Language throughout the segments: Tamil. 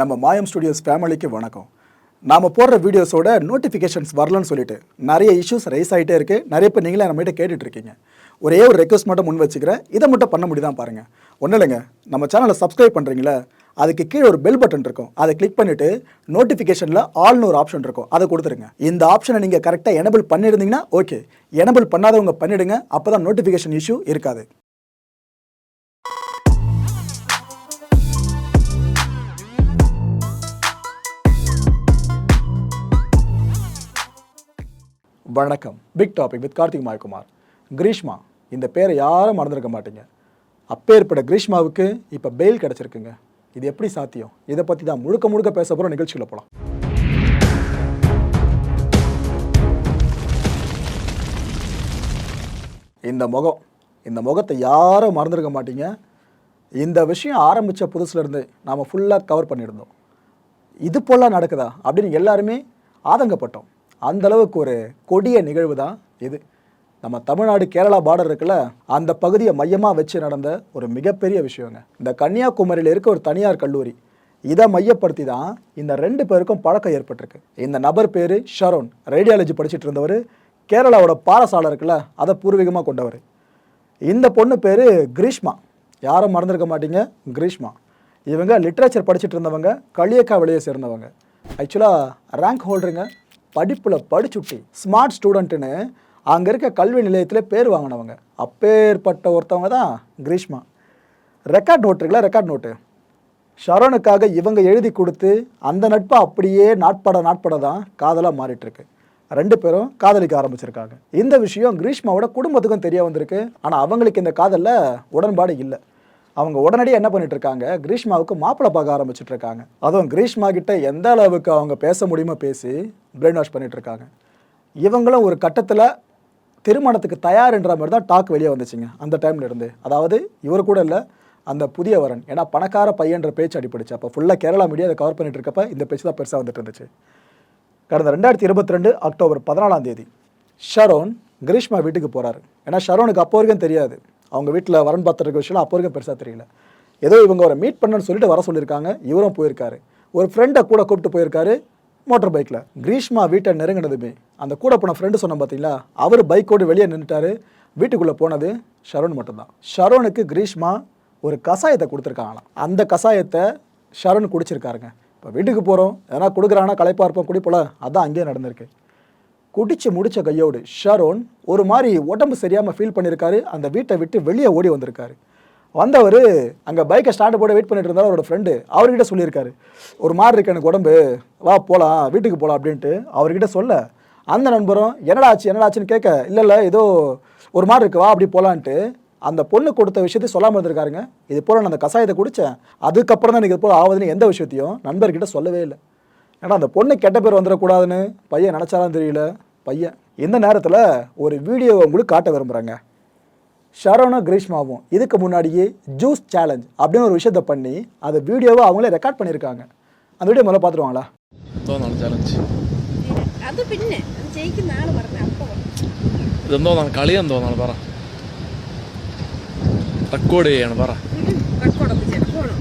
நம்ம மாயம் ஸ்டுடியோஸ் ஃபேமிலிக்கு வணக்கம். நாம் போடுற வீடியோஸோட நோட்டிஃபிகேஷன்ஸ் வரலன்னு சொல்லிட்டு நிறைய இஷ்யூஸ் ரைஸ் ஆகிட்டே இருக்குது நிறைய பேர் நீங்களே நம்மகிட்ட கேட்டுட்ருக்கீங்க. ஒரே ஒரு ரெக்வஸ்ட் மட்டும் முன் வச்சுக்கிறேன். இதை மட்டும் பண்ண முடியுதான் பாருங்கள் ஒன்றும் இல்லைங்க. நம்ம சேனலை சப்ஸ்கிரைப் பண்ணுறீங்களா அதுக்கு கீழே ஒரு பெல் பட்டன் இருக்கும். அதை கிளிக் பண்ணிவிட்டு நோட்டிஃபிகேஷனில் ஆல்னு ஒரு ஆப்ஷன் இருக்கும். அதை கொடுத்துருங்க. இந்த ஆப்ஷனை நீங்கள் கரெக்டாக எனபிள் பண்ணியிருந்தீங்கன்னா ஓகே எனபிள் பண்ணாதவங்க பண்ணிவிடுங்க அப்போ தான் நோட்டிஃபிகேஷன் இஷ்யூ இருக்காது. வணக்கம். Big topic with Karthik Mayakumar. Greeshma இந்த பேரை யாரும் மறந்துருக்க மாட்டீங்க. அப்பேற்பட்ட கிரீஷ்மாவுக்கு இப்போ பெயில் கிடச்சிருக்குங்க. இது எப்படி சாத்தியம்? இதை பற்றி தான் முழுக்க முழுக்க பேச போகிற நிகழ்ச்சியில் போகலாம் இந்த முகம் இந்த முகத்தை யாரும் மறந்துருக்க மாட்டீங்க. இந்த விஷயம் ஆரம்பித்த புதுசுலேருந்து நாம் ஃபுல்லாக கவர் பண்ணியிருந்தோம். இது போலாம் நடக்குதா அப்படின்னு எல்லாருமே ஆதங்கப்பட்டோம். அந்த அளவுக்கு ஒரு கொடிய நிகழ்வு தான் இது. நம்ம தமிழ்நாடு கேரளா பார்டர் இருக்குல்ல அந்த பகுதியை மையமாக வச்சு நடந்த ஒரு மிகப்பெரிய விஷயங்க. இந்த கன்னியாகுமரியில் இருக்க ஒரு தனியார் கல்லூரி இதை மையப்படுத்தி தான் இந்த ரெண்டு பேருக்கும் பழக்கம் ஏற்பட்டிருக்கு. இந்த நபர் பேர் ஷரோன். ரேடியாலஜி படிச்சுட்டு இருந்தவர் கேரளாவோட பாரசாலை இருக்குல்ல அதை பூர்வீகமாக கொண்டவர். இந்த பொண்ணு பேர் கிரீஷ்மா. யாரும் மறந்துருக்க மாட்டீங்க கிரீஷ்மா. இவங்க லிட்ரேச்சர் படிச்சுட்டு இருந்தவங்க களியக்கா வெளியே சேர்ந்தவங்க ஆக்சுவலாக ரேங்க் ஹோல்டருங்க படிப்பில் படிச்சுட்டி ஸ்மார்ட் ஸ்டூடெண்ட்டுன்னு அங்கே இருக்க கல்வி நிலையத்தில் பேர் வாங்கினவங்க. அப்பேற்பட்ட ஒருத்தவங்க தான் கிரீஷ்மா. ரெக்கார்ட் நோட் இருக்குல்ல ரெக்கார்ட் நோட்டு ஷரோனுக்காக இவங்க எழுதி கொடுத்து அந்த நட்பை அப்படியே நாட்பட நாட்பட தான் காதலாக மாறிட்டுருக்கு. ரெண்டு பேரும் காதலிக்க ஆரம்பிச்சிருக்காங்க. இந்த விஷயம் கிரீஷ்மாவோட குடும்பத்துக்கும் தெரிய வந்திருக்கு. ஆனால் அவங்களுக்கு இந்த காதலில் உடன்பாடு இல்லை. அவங்க உடனடியாக என்ன பண்ணிட்டு இருக்காங்க? கிரீஷ்மாவுக்கு மாப்பிள்ளை பார்க்க ஆரம்பிச்சுட்டு இருக்காங்க. அதுவும் கிரீஷ்மா கிட்ட எந்த அளவுக்கு அவங்க பேச முடியுமோ பேசி பிரெயின் வாஷ் பண்ணிட்டு இருக்காங்க. இவங்களும் ஒரு கட்டத்தில் திருமணத்துக்கு தயார்ன்ற மாதிரி தான் டாக் வெளியே வந்துச்சுங்க அந்த டைம்ல இருந்து. அதாவது இவர் கூட இல்லை அந்த புதிய வரன் ஏன்னா பணக்கார பையன்ற பேச்சு அடிப்படுச்சு அப்போ ஃபுல்லாக கேரளா மீடியா அதை கவர் பண்ணிட்டு இருக்கப்ப இந்த பேச்சு தான் பெருசாக வந்துட்டு இருந்துச்சு. கடந்த ரெண்டாயிரத்தி இருபத்தி ரெண்டு அக்டோபர் பதினாலாம் தேதி ஷரோன் கிரீஷ்மா வீட்டுக்கு போகிறாரு ஏன்னா ஷரோனுக்கு அப்போ வரைக்கும் தெரியாது. அவங்க வீட்டில் வரன் பார்த்துருக்க விஷயம் அப்போ வரைக்கும் பெருசாக தெரியல. ஏதோ இவங்க ஒரு மீட் பண்ணணும்னு சொல்லிட்டு வர சொல்லியிருக்காங்க. இவரும் போயிருக்காரு. ஒரு ஃப்ரெண்டை கூட கூப்பிட்டு போயிருக்காரு மோட்டர் பைக்கில் கிரீஷ்மா வீட்டை நெருங்கினதுமே. அந்த கூட போன ஃப்ரெண்டு சொன்ன பார்த்தீங்களா? அவர் பைக்கோடு வெளியே நின்றுட்டாரு வீட்டுக்குள்ளே போனது ஷரோன் மட்டும்தான். ஷரோனுக்கு கிரீஷ்மா ஒரு கஷாயத்தை கொடுத்துருக்காங்களாம். அந்த கஷாயத்தை ஷரோன் குடிச்சிருக்காருங்க. இப்போ வீட்டுக்கு போகிறோம் எதனா கொடுக்குறாங்கன்னா களைப்பாக இருப்போம் குடிப்போல அதான் அங்கேயே நடந்திருக்கு. குடிச்சு முடிச்ச கையோடு ஷரோன் ஒரு மாதிரி உடம்பு சரியாமல் ஃபீல் பண்ணியிருக்காரு அந்த வீட்டை விட்டு வெளியே ஓடி வந்திருக்காரு. வந்தவர் அங்கே பைக்கை ஸ்டாண்டு போட வெயிட் பண்ணிட்டு இருந்தார். அவரோட ஃப்ரெண்டு அவர்கிட்ட சொல்லியிருக்காரு. ஒரு மாதிரி இருக்கு எனக்கு உடம்பு. வா போகலாம் வீட்டுக்கு போகலாம் அப்படின்ட்டு அவர்கிட்ட சொல்ல அந்த நண்பரும் என்னடா ஆச்சு என்னடா ஆச்சுன்னு கேட்க இல்லை இல்லை ஏதோ ஒரு மாதிரி இருக்கு வா அப்படி போகலான்ட்டு அந்த பொண்ணு கொடுத்த விஷயத்தையும் சொல்லாமல் இருந்திருக்காருங்க. இது போல் நான் அந்த கஷாயத்தை குடித்தேன் அதுக்கப்புறம் தான் எனக்கு இது போல் ஆகுதுன்னு எந்த விஷயத்தையும் நண்பர்கிட்ட சொல்லவே இல்லை. ஏன்னா அந்த பொண்ணு கெட்ட பேர் வந்துடக்கூடாதுன்னு பையன் நினச்சாலும் தெரியல. பையன் இந்த நேரத்தில் ஒரு வீடியோ உங்களுக்கு காட்ட விரும்புகிறாங்க ஷரோனும் கிரீஷ்மாவும் இதுக்கு முன்னாடியே ஜூஸ் சேலஞ்ச் அப்படின்னு ஒரு விஷயத்த பண்ணி அந்த வீடியோவை அவங்களே ரெக்கார்ட் பண்ணியிருக்காங்க அந்த வீடியோ முதல்ல பார்த்துருவாங்களா എന്തോന്നാണ് ചലഞ്ച് അത് പിന്നെ അത് ജയിക്കുന്ന ആള് പറഞ്ഞ അപ്പൊ ഇതെന്തോന്നാണ് കളി എന്തോന്നാണ് പറ റെക്കോർഡ് ചെയ്യാണ് പറ റെക്കോർഡൊക്കെ ചെയ്യണം പോകണം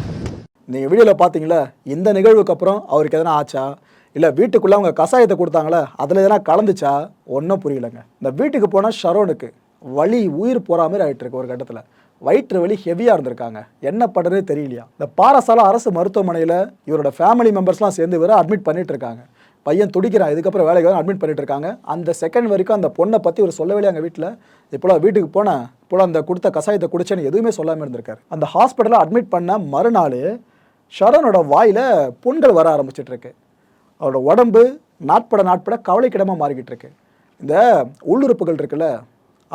நீங்கள் வீடியோவில் பார்த்தீங்களா இந்த நிகழ்வுக்கு அப்புறம் அவருக்கு எதனா ஆச்சா இல்லை வீட்டுக்குள்ளே அவங்க கஷாயத்தை கொடுத்தாங்களே அதில் எதனா கலந்துச்சா? ஒன்றும் புரியலங்க. இந்த வீட்டுக்கு போனால் ஷரோனுக்கு வலி உயிர் போகிற மாதிரி ஆகிட்டுருக்கு ஒரு கட்டத்தில். வயிற்று வலி ஹெவியாக இருந்திருக்காங்க. என்ன பண்ணுறதே தெரியலையா? இந்த பாரசால அரசு மருத்துவமனையில் இவரோட ஃபேமிலி மெம்பர்ஸ்லாம் சேர்ந்து வேறு அட்மிட் பண்ணிட்டு இருக்காங்க. பையன் துடிக்கிறான் இதுக்கப்புறம் வேலைக்கு வந்து அட்மிட் பண்ணிட்டு இருக்காங்க. அந்த செகண்ட் வரைக்கும் அந்த பொண்ணை பற்றி ஒரு சொல்லவே இல்லையா எங்கள் வீட்டில்? இப்போலாம் வீட்டுக்கு போனேன் இப்போ அந்த கொடுத்த கஷாயத்தை குடிச்சேன்னு எதுவுமே சொல்லாமல் இருந்திருக்காரு. அந்த ஹாஸ்பிட்டலில் அட்மிட் பண்ண மறுநாள் ஷரோனோட வாயில் புண்கள் வர ஆரம்பிச்சிட்டு இருக்கு. அவரோட உடம்பு நாட்பட நாட்பட கவலைக்கிடமாக மாறிக்கிட்டு இருக்கு இந்த உள்ளுறுப்புகள் இருக்குல்ல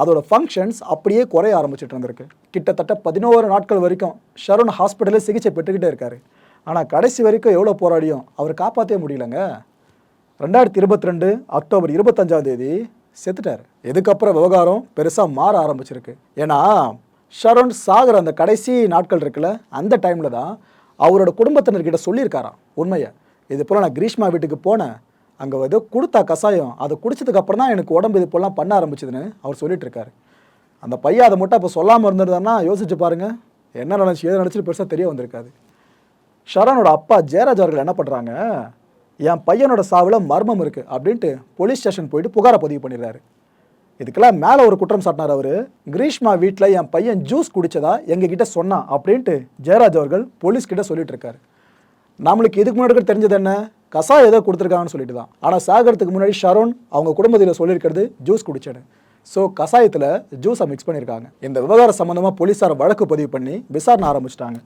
அதோட ஃபங்க்ஷன்ஸ் அப்படியே குறைய ஆரம்பிச்சிட்டு இருந்திருக்கு. கிட்டத்தட்ட பதினோரு நாட்கள் வரைக்கும் ஷரோன் ஹாஸ்பிட்டலில் சிகிச்சை பெற்றுக்கிட்டே இருக்காரு. ஆனால் கடைசி வரைக்கும் எவ்வளோ போராடியும் அவர் காப்பாற்றவே முடியலங்க. ரெண்டாயிரத்தி இருபத்தி ரெண்டு அக்டோபர் இருபத்தஞ்சாம் தேதி செத்துட்டார். இதுக்கப்புறம் விவகாரம் பெருசாக மாற ஆரம்பிச்சிருக்கு. ஏன்னா ஷரோன் சாகர் அந்த கடைசி நாட்கள் இருக்குல்ல அந்த டைமில் தான் அவரோட குடும்பத்தினர்கிட்ட சொல்லியிருக்காராம் உண்மையை. இது போல் நான் கிரீஷ்மா வீட்டுக்கு போனேன். அங்கே ஏதோ கொடுத்தா கஷாயம் அதை குடித்ததுக்கப்புறம் தான் எனக்கு உடம்பு இது போலாம் பண்ண ஆரம்பிச்சதுன்னு அவர் சொல்லிட்டு இருக்காரு. அந்த பையன் அதை மட்டும் அப்போ சொல்லாமல் இருந்திருந்தாருன்னா யோசிச்சு பாருங்க. என்ன நினச்சி எது நினச்சிட்டு பெருசாக தெரிய வந்திருக்காது. ஷரானோட அப்பா ஜெயராஜ் அவர்கள் என்ன பண்ணுறாங்க என் பையனோட சாவில் மர்மம் இருக்குது அப்படின்ட்டு போலீஸ் ஸ்டேஷன் போயிட்டு புகாரை பதிவு பண்ணிடுறாரு. இதுக்கெல்லாம் மேலே ஒரு குற்றம் சாட்டினார் அவர். கிரீஷ்மா வீட்டில் என் பையன் ஜூஸ் குடித்ததா எங்ககிட்ட சொன்னான் அப்படின்ட்டு ஜெயராஜ் அவர்கள் போலீஸ்கிட்ட சொல்லிட்டு இருக்காரு. நம்மளுக்கு இதுக்கு முன்னாடி தெரிஞ்சது என்ன? கசா ஏதோ கொடுத்துருக்காங்கன்னு சொல்லிட்டு தான். ஆனால் சாகிறதுக்கு முன்னாடி ஷரோன் அவங்க குடும்பத்தில் சொல்லியிருக்கிறது ஜூஸ் குடிச்சேன்னு. ஸோ கசாயத்தில் ஜூஸை மிக்ஸ் பண்ணியிருக்காங்க. இந்த விவகாரம் சம்மந்தமாக போலீஸார் வழக்கு பதிவு பண்ணி விசாரணை ஆரம்பிச்சிட்டாங்க.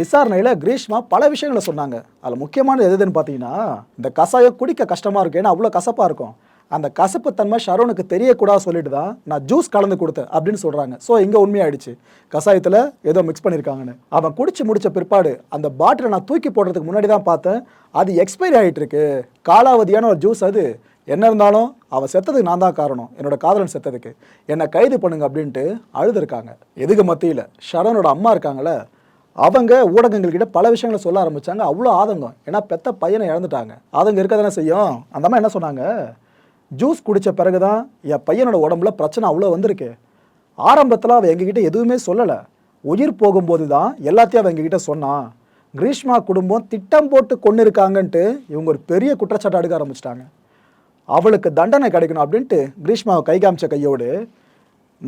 விசாரணையில் கிரீஷ்மா பல விஷயங்களை சொன்னாங்க. அதில் முக்கியமானது எது எதுன்னு பார்த்தீங்கன்னா இந்த கசாயம் குடிக்க கஷ்டமாக இருக்கும் ஏன்னா அவ்வளோ கசப்பாக இருக்கும். அந்த கசப்பு தன்மை ஷரோனுக்கு தெரியக்கூடாது சொல்லிட்டு தான் நான் ஜூஸ் கலந்து கொடுத்தேன் அப்படின்னு சொல்கிறாங்க ஸோ இங்கே உண்மையாயிடுச்சு. கசாயத்தில் ஏதோ மிக்ஸ் பண்ணியிருக்காங்கன்னு அவன் குடிச்சு முடித்த பிற்பாடு அந்த பாட்டிலை நான் தூக்கி போடுறதுக்கு முன்னாடி தான் பார்த்தேன். அது எக்ஸ்பைரி ஆகிட்டு இருக்கு காலாவதியான ஒரு ஜூஸ் அது. என்ன இருந்தாலும் அவன் செத்ததுக்கு நான் தான் காரணம். என்னோட காதலன் செத்ததுக்கு. என்னை கைது பண்ணுங்க அப்படின்ட்டு அழுதுருக்காங்க. எதுக்கு மத்தியில்? ஷரோனோட அம்மா இருக்காங்களே அவங்க ஊடகங்கள்கிட்ட பல விஷயங்களை சொல்ல ஆரம்பித்தாங்க அவ்வளோ ஆதங்கம். ஏன்னா பெத்த பையனை இழந்துட்டாங்க. ஆதங்கம் இருக்க தானே செய்யும்? அந்த அம்மா என்ன சொன்னாங்க? ஜூஸ் குடித்த பிறகு தான் என் பையனோட உடம்புல பிரச்சனை அவ்வளோ வந்திருக்கு. ஆரம்பத்தில் அவள் எங்ககிட்ட எதுவுமே சொல்லலை. உயிர் போகும்போது தான் எல்லாத்தையும் அவன் எங்ககிட்ட சொன்னான் கிரீஷ்மா குடும்பம் திட்டம் போட்டு கொண்டு இருக்காங்கன்ட்டு இவங்க ஒரு பெரிய குற்றச்சாட்டு அடுக்க ஆரம்பிச்சிட்டாங்க. அவளுக்கு தண்டனை கிடைக்கணும் அப்படின்ட்டு கிரீஷ்மாவை கை காமிச்ச கையோடு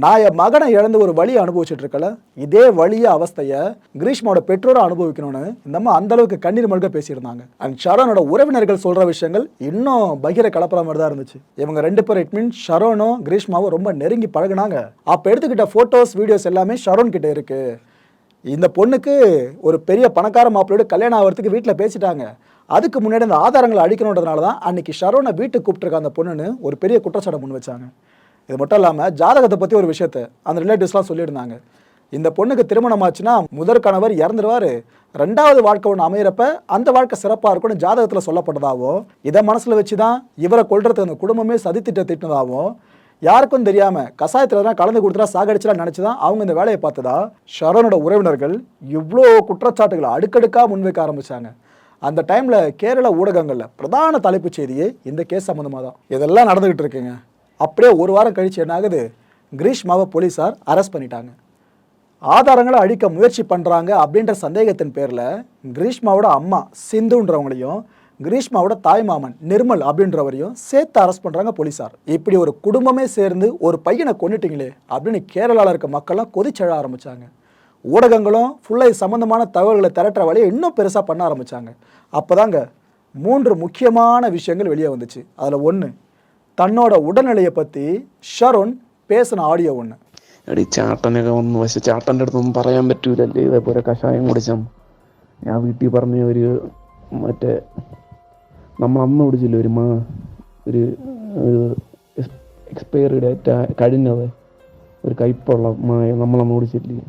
நான் என் மகனை இழந்து ஒரு வழியை அனுபவிச்சுட்டு இருக்கல இதே வழிய அவஸ்தையை கிரீஷ்மாவோட பெற்றோரை அனுபவிக்கணும்னு இந்த அம்மா அந்த அளவுக்கு கண்ணீர் மல்க பேசியிருந்தாங்க. அண்ட் ஷரோனோட உறவினர்கள் சொல்ற விஷயங்கள் இன்னும் பகிர கலப்பற மாதிரி தான் இருந்துச்சு. இவங்க ரெண்டு பேரும் இட் மீன் ஷரோனும் கிரீஷ்மாவும் ரொம்ப நெருங்கி பழகுனாங்க. அப்போ எடுத்துக்கிட்ட போட்டோஸ் வீடியோஸ் எல்லாமே ஷரோன் கிட்ட இருக்கு. இந்த பொண்ணுக்கு ஒரு பெரிய பணக்கார மாப்பிள்ளையோட கல்யாணம் ஆகிறதுக்கு வீட்டில் பேசிட்டாங்க. அதுக்கு முன்னாடி அந்த ஆதாரங்களை அழிக்கணுன்றதுனால தான் அன்னைக்கு ஷரோனை வீட்டுக்கு கூப்பிட்டுருக்க அந்த பொண்ணுன்னு ஒரு பெரிய குற்றச்சாட்டை முன் வச்சாங்க. இது மட்டும் இல்லாமல் ஜாதகத்தை பற்றி ஒரு விஷயத்த அந்த ரிலேட்டிவ்ஸ்லாம் சொல்லியிருந்தாங்க. இந்த பொண்ணுக்கு திருமணம் ஆச்சுன்னா முதற் கணவர் இறந்துருவார். ரெண்டாவது வாழ்க்கை ஒன்று அமையிறப்ப அந்த வாழ்க்கை சிறப்பாக இருக்கும்னு ஜாதகத்தில் சொல்லப்பட்டதாவோ இதை மனசில் வச்சு தான் இவரை கொல்றதுக்கு அந்த குடும்பமே சதித்திட்ட திட்டினதாகவும் யாருக்கும் தெரியாமல் கசாயத்தில் தான் கலந்து கொடுத்துட்டா சாகடிச்சுலாம் நினச்சி தான் அவங்க இந்த வேலையை பார்த்ததா ஷரோனோட உறவினர்கள் இவ்வளோ குற்றச்சாட்டுகளை அடுக்கடுக்காக முன்வைக்க ஆரம்பிச்சாங்க. அந்த டைமில் கேரள ஊடகங்களில் பிரதான தலைப்புச் செய்தியே இந்த கேஸ் சம்மந்தமாக தான் இதெல்லாம் நடந்துக்கிட்டு இருக்குங்க. அப்படியே ஒரு வாரம் கழிச்சு என்ன ஆகுது கிரீஷ்மாவை போலீஸார் அரெஸ்ட் பண்ணிட்டாங்க. ஆதாரங்களை அழிக்க முயற்சி பண்ணுறாங்க அப்படின்ற சந்தேகத்தின் பேரில் கிரீஷ்மாவோட அம்மா சிந்துன்றவங்களையும் கிரீஷ்மாவோட தாய்மாமன் நிர்மல் அப்படின்றவரையும் சேர்த்து அரெஸ்ட் பண்ணுறாங்க போலீஸார். இப்படி ஒரு குடும்பமே சேர்ந்து ஒரு பையனை கொண்டுட்டிங்களே அப்படின்னு கேரளாவில் இருக்க மக்கள்லாம் கொதிச்செழ ஆரம்பித்தாங்க ஊடகங்களும் ஃபுல்லாக இது சம்மந்தமான தகவல்களை திரட்டுற வழியை இன்னும் பெருசாக பண்ண ஆரம்பித்தாங்க அப்போதாங்க மூன்று முக்கியமான விஷயங்கள் வெளியே வந்துச்சு. அதில் ஒன்று തന്നോட உடல்நிலையை പറ്റി ഷറുൺ பேசின ஆடியோ ഒന്ന്. എടി ചാട്ടനൊക്കെ വന്നു പക്ഷെ ചാട്ടന്റെ അടുത്തൊന്നും പറയാൻ പറ്റൂലല്ലേ? ഇതേപോലെ കഷായം കുടിച്ചാൽ ഞാൻ വീട്ടിൽ പറഞ്ഞ ഒരു മറ്റേ നമ്മൾ അന്ന് കുടിച്ചില്ലേ ഒരു മാ ഒരു എക്സ്പയറി ഡേറ്റ് കഴിഞ്ഞത്. ഒരു കയ്പുള്ള മായ നമ്മളന്ന് കുടിച്ചില്ലേ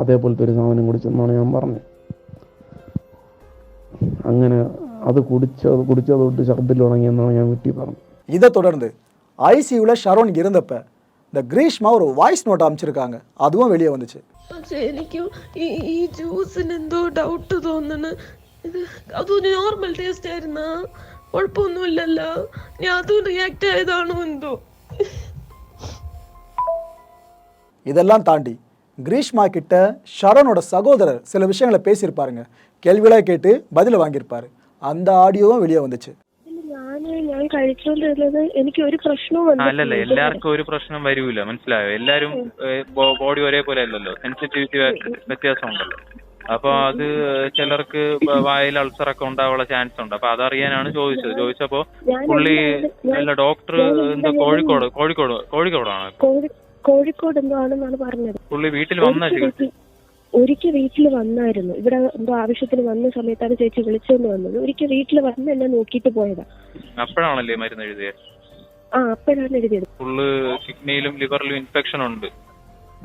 അതേപോലത്തെ ഒരു സാധനം കുടിച്ചെന്നാണ് ഞാൻ പറഞ്ഞത് അങ്ങനെ അത് കുടിച്ചത് കുടിച്ചത് തൊട്ട് ഛർദ്ദിൽ തുടങ്ങിയെന്നാണ് ഞാൻ വീട്ടിൽ പറഞ്ഞത്. இதை தொடர்ந்து ஐசியூவில் ஷரோன் இருந்தப்ப இந்த கிரீஷ்மா ஒரு வாய்ஸ் நோட் அமைச்சிருக்காங்க அதுவும் வெளியே வந்துச்சு പക്ഷെ എനിക്കും ഈ ഈ ജ്യൂസിന് എന്തോ ഡൗട്ട് തോന്നണ് ഇത് അതൊരു നോർമൽ ടേസ്റ്റ് ആയിരുന്നാ കുഴപ്പമൊന്നുമില്ലല്ലോ ഞാൻ അതും റിയാക്ട് ആയതാണോ എന്തോ இதெல்லாம் தாண்டி கிரீஷ்மா கிட்ட ஷரோனோட சகோதரர் சில விஷயங்களை பேசியிருப்பாருங்க கேள்விகளாக கேட்டு பதில் வாங்கியிருப்பாரு அந்த ஆடியோவும் வெளியே வந்துச்சு ഞാൻ കഴിച്ചോണ്ടിരുന്നത് എനിക്ക് ഒരു പ്രശ്നവും അല്ലല്ല എല്ലാവർക്കും ഒരു പ്രശ്നം വരൂല മനസ്സിലായോ? എല്ലാരും ബോഡി ഒരേപോലെ അല്ലല്ലോ സെൻസിറ്റിവിറ്റി വ്യത്യാസം ഉണ്ടല്ലോ അപ്പൊ അത് ചിലർക്ക് വായിൽ അൾസർ ഒക്കെ ഉണ്ടാവാനുള്ള ചാൻസ് ഉണ്ട് അപ്പൊ അതറിയാനാണ് ചോദിച്ചത്. ചോദിച്ചപ്പോ പുള്ളി അല്ല ഡോക്ടർ എന്താ കോഴിക്കോട് കോഴിക്കോട് കോഴിക്കോടാണ്. കോഴി കോഴിക്കോട് എന്തോ ആണെന്നാണ് പറഞ്ഞത്. പുള്ളി വീട്ടിൽ വന്ന വീട്ടിൽ ഒരിക്കൽ വീട്ടിൽ വന്നായിരുന്നു. ഇവിടെ എന്തോ ആവശ്യത്തിന് വന്ന സമയത്താണ് ചേച്ചി വിളിച്ചോണ്ട് വന്നത്. ഒരിക്കൽ വീട്ടിൽ വന്ന് എന്നെ നോക്കിയിട്ട് പോയതാ. അപ്പോഴാണല്ലേ മരുന്ന് എഴുതിയത് ആ അപ്പോഴാണ് എഴുതിയത്. ഫുള്ള് കിഡ്നിയിലും ലിവറിലും ഇൻഫെക്ഷൻ ഉണ്ട്.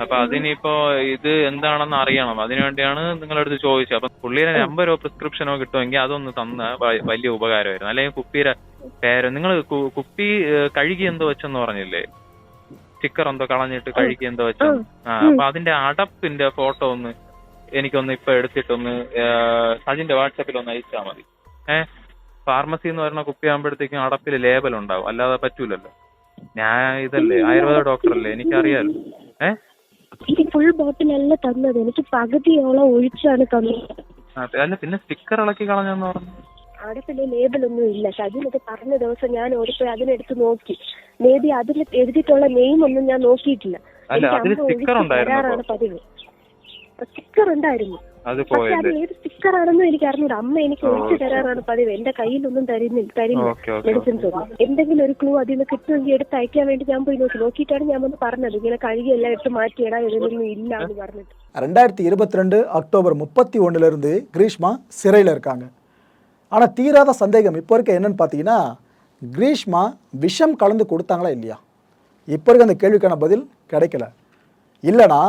അപ്പൊ അതിനിപ്പോ ഇത് എന്താണെന്ന് അറിയണം. അതിനുവേണ്ടിയാണ് നിങ്ങളടുത്ത് ചോദിച്ചത്. അപ്പൊ പുള്ളിയുടെ നമ്പരോ പ്രിസ്ക്രിപ്ഷനോ കിട്ടുമെങ്കിൽ അതൊന്ന് തന്ന വലിയ ഉപകാരമായിരുന്നു. അല്ലെങ്കിൽ കുപ്പിയുടെ പേരോ നിങ്ങൾ കുപ്പി കഴുകി എന്തോ വെച്ചെന്ന് പറഞ്ഞില്ലേ? സ്റ്റിക്കർ എന്തോ കളഞ്ഞിട്ട് കഴിക്കുക എന്തോ വെച്ചു. അപ്പൊ അതിന്റെ അടപ്പിന്റെ ഫോട്ടോ ഒന്ന് എനിക്കൊന്ന് ഇപ്പൊ എടുത്തിട്ടൊന്ന് സജിന്റെ വാട്സാപ്പിൽ ഒന്ന് അയച്ചാൽ മതി. ഏഹ് ഫാർമസി എന്ന് പറയുന്ന കുപ്പിയാകുമ്പോഴത്തേക്കും അടപ്പിൽ ലേബൽ ഉണ്ടാവും. അല്ലാതെ പറ്റൂലല്ലോ. ഞാൻ ഇതല്ലേ ആയുർവേദ ഡോക്ടറല്ലേ എനിക്കറിയാലോ. ഏഹ് എനിക്ക് ഫുൾ ബോട്ടിലല്ല തന്നത്. എനിക്ക് പകുതിയോളം ഒഴിച്ചാണ് തന്നത്. അതെ, അല്ല പിന്നെ സ്റ്റിക്കർ ഇളക്കി കളഞ്ഞെന്ന് പറഞ്ഞു. അവിടെ പിന്നെ ലേബൽ ഒന്നും ഇല്ല ഷജിനൊക്കെ പറഞ്ഞ ദിവസം ഞാൻ ഓടിപ്പോയി അതിനെടുത്ത് നോക്കി മേ ബി അതിൽ എഴുതിയിട്ടുള്ള നെയിം ഒന്നും ഞാൻ നോക്കിയിട്ടില്ല അല്ല, എനിക്ക് അതില് അമ്മ sticker ഒഴിച്ച് ഉണ്ടായിരുന്നോ തരാറാണ് പതിവ് സ്റ്റിക്കർ ഉണ്ടായിരുന്നു അത് പക്ഷെ അത് പോയത് ഏത് സ്റ്റിക്കർ ആണെന്നും എനിക്ക് അറിഞ്ഞൂടാ അമ്മ എനിക്ക് ഒഴിച്ചു തരാറാണ് പതിവ് എന്റെ കയ്യിലൊന്നും തരുന്നില്ല തരില്ല ഓക്കെ ഓക്കെ മെഡിസിൻസ് ഒന്നും എന്തെങ്കിലും ഒരു ക്ലൂ അതിൽ നിന്ന് കിട്ടുമെങ്കിൽ എടുത്ത് അയക്കാൻ വേണ്ടി ഞാൻ പോയി നോക്കി നോക്കിയിട്ടാണ് ഞാൻ വന്ന് പറഞ്ഞത് ഇങ്ങനെ കഴുകിയെല്ലാം എടുത്ത് മാറ്റിയിടാ ഇതിലൊന്നും ഇല്ല എന്ന് പറഞ്ഞിട്ട് ரெண்டாயிரத்தி இருபத்தி ரெண்டு அக்டோபர் முப்பத்தி ஒன்றுலேருந்து கிரீஷ்மா சிறையில் இருக்காங்க ஆனால் தீராத சந்தேகம் இப்போ இருக்க என்னன்னு பார்த்தீங்கன்னா கிரீஷ்மா விஷம் கலந்து கொடுத்தாங்களா இல்லையா? இப்போ இருக்க அந்த கேள்விக்கான பதில் கிடைக்கல. இல்லைனா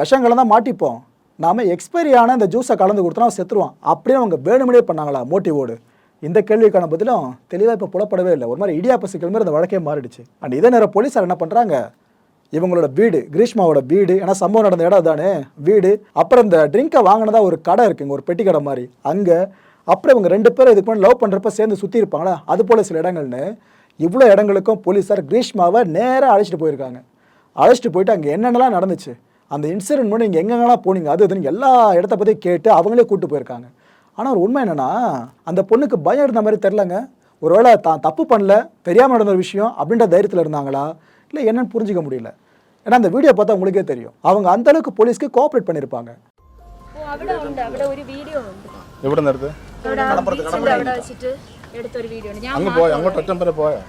விஷம் கலந்தால் மாட்டிப்போம். நாம் எக்ஸ்பைரியான இந்த ஜூஸை கலந்து கொடுத்தோம்னா அவன் செத்துருவான். அப்படியே அவங்க வேணுமனே பண்ணாங்களா மோட்டிவோடு? இந்த கேள்விக்கான பதிலும் தெளிவாக இப்போ புலப்படவே இல்லை. ஒரு மாதிரி இடியாப்ப சிக்கல் மாதிரி அந்த வழக்கே மாறிடுச்சு. அண்ட் இதே நேரம் போலீஸார் என்ன பண்ணுறாங்க இவங்களோட வீடு கிரீஷ்மாவோட வீடு ஏன்னா சம்பவம் நடந்த இடம் தானே வீடு. அப்புறம் இந்த ட்ரிங்கை வாங்கினதா ஒரு கடை இருக்குங்க ஒரு பெட்டி கடை மாதிரி. அங்கே அப்புறம் இவங்க ரெண்டு பேரும் இதுக்கு முன்னாடி லவ் பண்ணுறப்ப சேர்ந்து சுற்றி இருப்பாங்களா அது போல் சில இடங்கள்னு இவ்வளோ இடங்களுக்கும் போலீஸார் கிரீஷ்மாவை நேராக அழைச்சிட்டு போயிருக்காங்க அழைச்சிட்டு போயிட்டு அங்கே என்னென்னலாம் நடந்துச்சு அந்த இன்சிடென்ட் முன்னாடி நீங்கள் எங்கெங்கெல்லாம் போனீங்க அது இதுன்னு எல்லா இடத்த பற்றி கேட்டு அவங்களே கூட்டு போயிருக்காங்க ஆனால் ஒரு உண்மை என்னென்னா அந்த பொண்ணுக்கு பயம் இருந்த மாதிரி தெரிலங்க ஒருவேளை தான் தப்பு பண்ணல தெரியாமல் நடந்த ஒரு விஷயம் அப்படின்ற தைரியத்தில் இருந்தாங்களா இல்லை என்னன்னு புரிஞ்சிக்க முடியல ஏன்னா அந்த வீடியோ பார்த்தா உங்களுக்கே தெரியும் அவங்க அந்த அளவுக்கு போலீஸ்க்கு கோஆப்ரேட் பண்ணியிருப்பாங்க ഓ അവിടെ ഉണ്ട് അവിടെ ഒരു വീഡിയോ ഉണ്ട് എവിടെ നിന്ന് എടുത്ത് അവിടെ വെച്ചിട്ട് എടുത്ത ഒരു എടുത്തൊരു വീഡിയോ ഉണ്ട്. ഞാൻ അങ്ങ് പോയോ? അങ്ങോട്ട് ഒറ്റം വരെ പോയോ?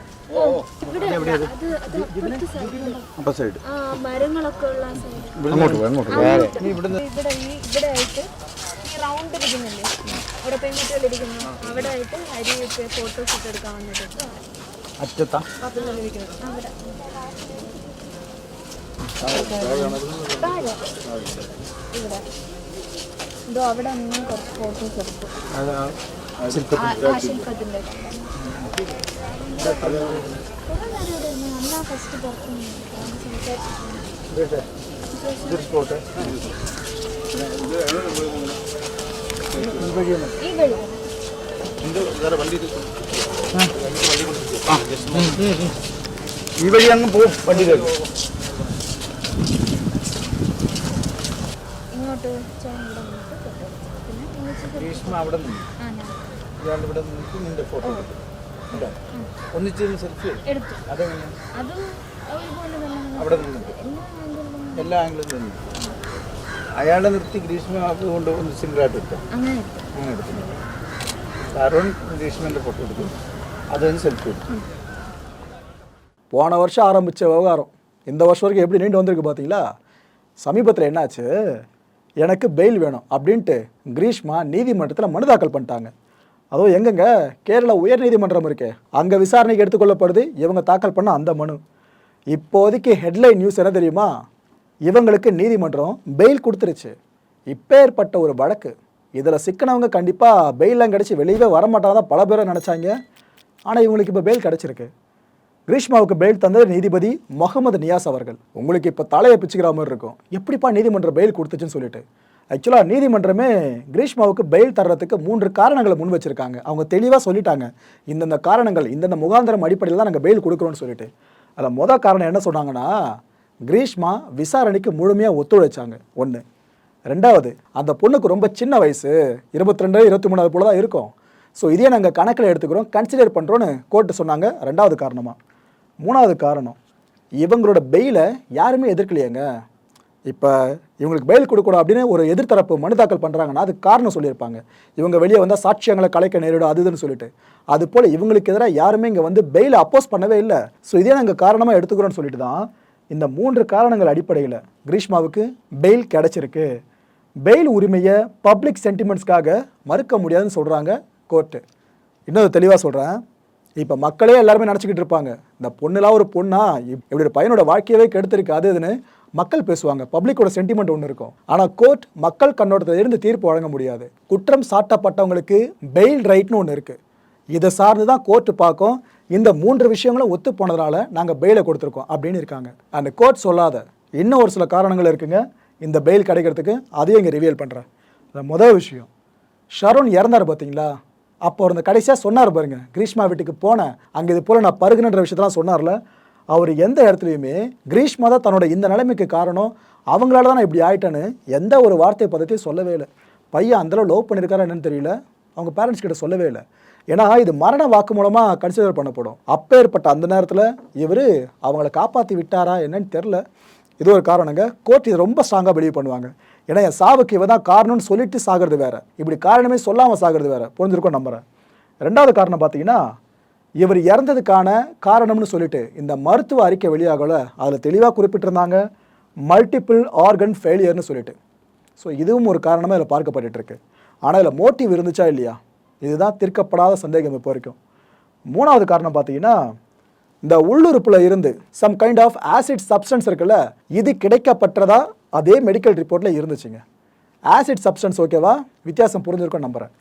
ഇവിടെ അല്ല, അത് അത് അപ്പുറത്തെ സൈഡിൽ അപ്പൊ സൈഡ് ആ മരങ്ങളൊക്കെ ഉള്ള അങ്ങോട്ട് പോ അങ്ങോട്ട് പോ ഇവിടെ ഈ ഇവിടെ ആയിട്ട് ഈ റൗണ്ട് ഇരിക്കുന്നില്ലേ? ഇവിടെ പെൺകുട്ടികൾ ഇരിക്കുന്നു. അവിടെ ആയിട്ട് അരി വെച്ച് ഫോട്ടോസ് ഒക്കെ എടുക്കാൻ വന്നിട്ട് അറ്റത്താ? അവിടെ. താഴെ ഇവിടെ. അവിടെ കുറച്ച് ആ ഈ ഈ വഴി അങ്ങ് പോകും വണ്ടി കഴിഞ്ഞു ഇങ്ങോട്ട് ചേട്ടൻ ഇവിടെ നിന്നിട്ട് ഫോട്ടോ എടുത്തു പിന്നെ ഒന്നിച്ച് ഭീഷ്മ അവിടെ നിന്ന് ആ ഞാൻ ഇയാൾ ഇവിടെ നിന്നിട്ട് നിന്റെ ഫോട്ടോ എടുത്തു കേട്ടോ ഒന്നിച്ചിരുന്ന് സെൽഫി എടുത്തു അതെങ്ങനെ അതും ഒരുപോലെ തന്നെ അവിടെ നിന്നിട്ട് എല്ലാ ആംഗിളിലും എല്ലാ ആംഗിളും നിന്ന് അയാളെ നിർത്തി ഗ്രീഷ്മ കൊണ്ട് ഒന്ന് സിംഗിളായിട്ട് എടുത്തു അങ്ങനെ എടുത്തു അങ്ങനെ എടുത്തു അരുൺ ഗ്രീഷ്മന്റെ ഫോട്ടോ എടുത്തു അതിന് സെൽഫി എടുത്തു போன வருஷம் ஆரம்பித்த விவகாரம் இந்த வருஷம் வரைக்கும் எப்படி நீண்டு வந்திருக்கு பார்த்தீங்களா சமீபத்தில் என்னாச்சு எனக்கு பெயில் வேணும் அப்படின்ட்டு கிரீஷ்மா நீதிமன்றத்தில் மனு தாக்கல் பண்ணிட்டாங்க. அதுவும் எங்கங்க? கேரளா உயர் நீதிமன்றம் இருக்கே. அங்கே விசாரணைக்கு எடுத்துக்கொள்ளப்படுது. இவங்க தாக்கல் பண்ண அந்த மனு. இப்போதைக்கு ஹெட்லைன் நியூஸ் என்ன தெரியுமா? இவங்களுக்கு நீதிமன்றம் பெயில் கொடுத்துருச்சு. இப்பேற்பட்ட ஒரு வழக்கு. இதில் சிக்கனவங்க கண்டிப்பாக பெயிலாம் கிடச்சி வெளியவே வரமாட்டாங்க தான் பல பேரை நினச்சாங்க. ஆனால் இவங்களுக்கு இப்போ பெயில் கிடச்சிருக்கு. கிரீஷ்மாவுக்கு பெயில் தந்தது நீதிபதி முகமது நியாஸ் அவர்கள். உங்களுக்கு இப்போ தலையை பிச்சுக்கிற மாதிரி இருக்கும். எப்படிப்பா நீதிமன்றம் பெயில் கொடுத்துச்சுன்னு சொல்லிட்டு. ஆக்சுவலாக நீதிமன்றமே கிரீஷ்மாவுக்கு பெயில் தர்றதுக்கு மூன்று காரணங்களை முன் வச்சுருக்காங்க. அவங்க தெளிவாக சொல்லிட்டாங்க. இந்தந்த காரணங்கள் இந்தந்த முகாந்திரம் அடிப்படையில் தான் நாங்கள் பெயில் கொடுக்குறோன்னு சொல்லிட்டு. அதில் மொதல் காரணம் என்ன சொன்னாங்கன்னா கிரீஷ்மா விசாரணைக்கு முழுமையாக ஒத்துழைச்சாங்க. ஒன்று ரெண்டாவது அந்த பொண்ணுக்கு ரொம்ப சின்ன வயசு. இருபத்தி ரெண்டு இருபத்தி மூணாவது போல தான் இருக்கும். ஸோ இதே நாங்கள் கணக்கில் எடுத்துக்கிறோம் கன்சிடர் பண்ணுறோன்னு கோர்ட்டு சொன்னாங்க. ரெண்டாவது காரணமாக மூணாவது காரணம் இவங்களோட பெயிலை யாருமே எதிர்க்கலையேங்க. இப்போ இவங்களுக்கு பெயில் கொடுக்கணும் அப்படின்னு ஒரு எதிர்த்தரப்பு மனு தாக்கல் பண்ணுறாங்கன்னா அதுக்கு காரணம் சொல்லியிருப்பாங்க. இவங்க வெளியே வந்தால் சாட்சியங்களை கலைக்க நேரிடும் அது இதுன்னு சொல்லிட்டு. அது போல் இவங்களுக்கு எதிராக யாருமே இங்கே வந்து பெயில் அப்போஸ் பண்ணவே இல்லை. ஸோ இதே நாங்கள் காரணமாக எடுத்துக்கிறோன்னு சொல்லிட்டு தான் இந்த மூன்று காரணங்கள் அடிப்படையில் கிரீஷ்மாவுக்கு பெயில் கிடைச்சிருக்கு. பெயில் உரிமையை பப்ளிக் சென்டிமெண்ட்ஸ்க்காக மறுக்க முடியாதுன்னு சொல்கிறாங்க கோர்ட்டு இன்னொரு தெளிவாக சொல்கிறேன் இப்போ மக்களே எல்லாருமே நினச்சிக்கிட்டு இருப்பாங்க. இந்த பொண்ணுலாம் ஒரு பொண்ணா இப்- இப்படி ஒரு பையனோட வாழ்க்கையவே கெடுத்திருக்காதுன்னு இதுன்னு மக்கள் பேசுவாங்க. பப்ளிக்கோட சென்டிமெண்ட் ஒன்று இருக்கும். ஆனால் கோர்ட் மக்கள் கண்ணோட்டத்தில் இருந்து தீர்ப்பு வழங்க முடியாது. குற்றம் சாட்டப்பட்டவங்களுக்கு பெயில் ரைட்னு ஒன்று இருக்குது இதை சார்ந்து தான் கோர்ட்டு பார்க்கும். இந்த மூன்று விஷயங்களும் ஒத்து போனதுனால நாங்கள் பெயிலை கொடுத்துருக்கோம் அப்படின்னு இருக்காங்க. அந்த கோர்ட் சொல்லாத இன்னும் ஒரு சில காரணங்கள் இருக்குங்க. இந்த பெயில் கிடைக்கிறதுக்கு அதையும் இங்கே ரிவீல் பண்ணுறேன் முதல் விஷயம் ஷருண் இறந்தார் பார்த்தீங்களா அப்போ அந்த கடைசியாக சொன்னார் பாருங்க கிரீஷ்மா வீட்டுக்கு போனேன் அங்கே இது போல் நான் பருகுனன்ற விஷயத்தெல்லாம் சொன்னார்ல அவர் எந்த இடத்துலையுமே கிரீஷ்மா தான் தன்னோட இந்த நிலைமைக்கு காரணம் அவங்களால தான் நான் இப்படி ஆயிட்டேன்னு எந்த ஒரு வார்த்தை பதத்தையும் சொல்லவே இல்லை. பையன் அந்தளவு லவ் பண்ணியிருக்காரா என்னன்னு தெரியல அவங்க பேரண்ட்ஸ் கிட்ட சொல்லவே இல்லை. ஏன்னா இது மரண வாக்கு மூலமாக கன்சிடர் பண்ணப்படும். அப்பேற்பட்ட அந்த நேரத்தில் இவர் அவங்கள காப்பாற்றி விட்டாரா என்னன்னு தெரில இது ஒரு காரணங்க. கோர்ட் இது ரொம்ப ஸ்ட்ராங்காக பிலீவ் பண்ணுவாங்க. ஏன்னா என் சாவுக்கு இவ தான் காரணம்னு சொல்லிட்டு சாகிறது வேற. இப்படி காரணமே சொல்லாமல் சாகிறது வேற. புரிஞ்சிருக்கோம் நம்புறேன். ரெண்டாவது காரணம் பார்த்தீங்கன்னா இவர் இறந்ததுக்கான காரணம்னு சொல்லிட்டு இந்த மருத்துவ அறிக்கை வெளியாகல. அதில் தெளிவாக குறிப்பிட்டிருந்தாங்க மல்டிபிள் ஆர்கன் ஃபெயிலியர்னு சொல்லிட்டு. ஸோ இதுவும் ஒரு காரணமாக இதில் பார்க்கப்பட்டுருக்கு. ஆனால் இதில் மோட்டிவ் இருந்துச்சா இல்லையா? இதுதான் தீர்க்கப்படாத சந்தேகம் இப்போ வரைக்கும். மூணாவது காரணம் பார்த்தீங்கன்னா இந்த உள்ளுறுப்பில் இருந்து some kind of acid substance இருக்குல்ல இது கிடைக்கப்பட்டதா அதே மெடிக்கல் ரிப்போர்ட்டில் இருந்துச்சுங்க. ஆசிட் சப்ஸ்டன்ஸ் ஓகேவா வித்தியாசம் புரிஞ்சிருக்கும் நம்புகிறேன்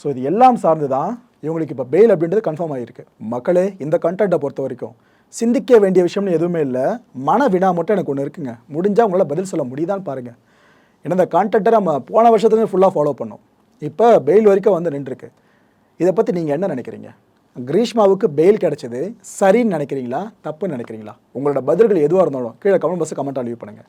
ஸோ இது எல்லாம் சார்ந்து தான் இவங்களுக்கு இப்போ பெயில் அப்படின்றது கன்ஃபார்ம் ஆகிருக்கு மக்களே இந்த கண்டென்ட்டை பொறுத்த வரைக்கும் சிந்திக்க வேண்டிய விஷயம்னு எதுவுமே இல்லை. மன வினா மட்டும் எனக்கு ஒன்று இருக்குங்க. முடிஞ்சால் உங்களால் பதில் சொல்ல முடியுதான்னு பாருங்கள் ஏன்னா இந்த கான்டென்ட்டை நம்ம போன வருஷத்துலேருந்து ஃபுல்லாக ஃபாலோ பண்ணோம். இப்போ பெயில் வரைக்கும் வந்து நின்றுருக்கு. இதை பற்றி நீங்கள் என்ன நினைக்கிறீங்க? கிரீஷ்மாவுக்கு பெயில் கிடைச்சது சரின்னு நினைக்கிறீங்களா? தப்புன்னு நினைக்கிறீங்களா? உங்களோட பதில்கள் எதுவாக இருந்தாலும் கீழே கமெண்ட் பஸ்ஸு கமெண்ட்டாக லீவ் பண்ணுங்கள்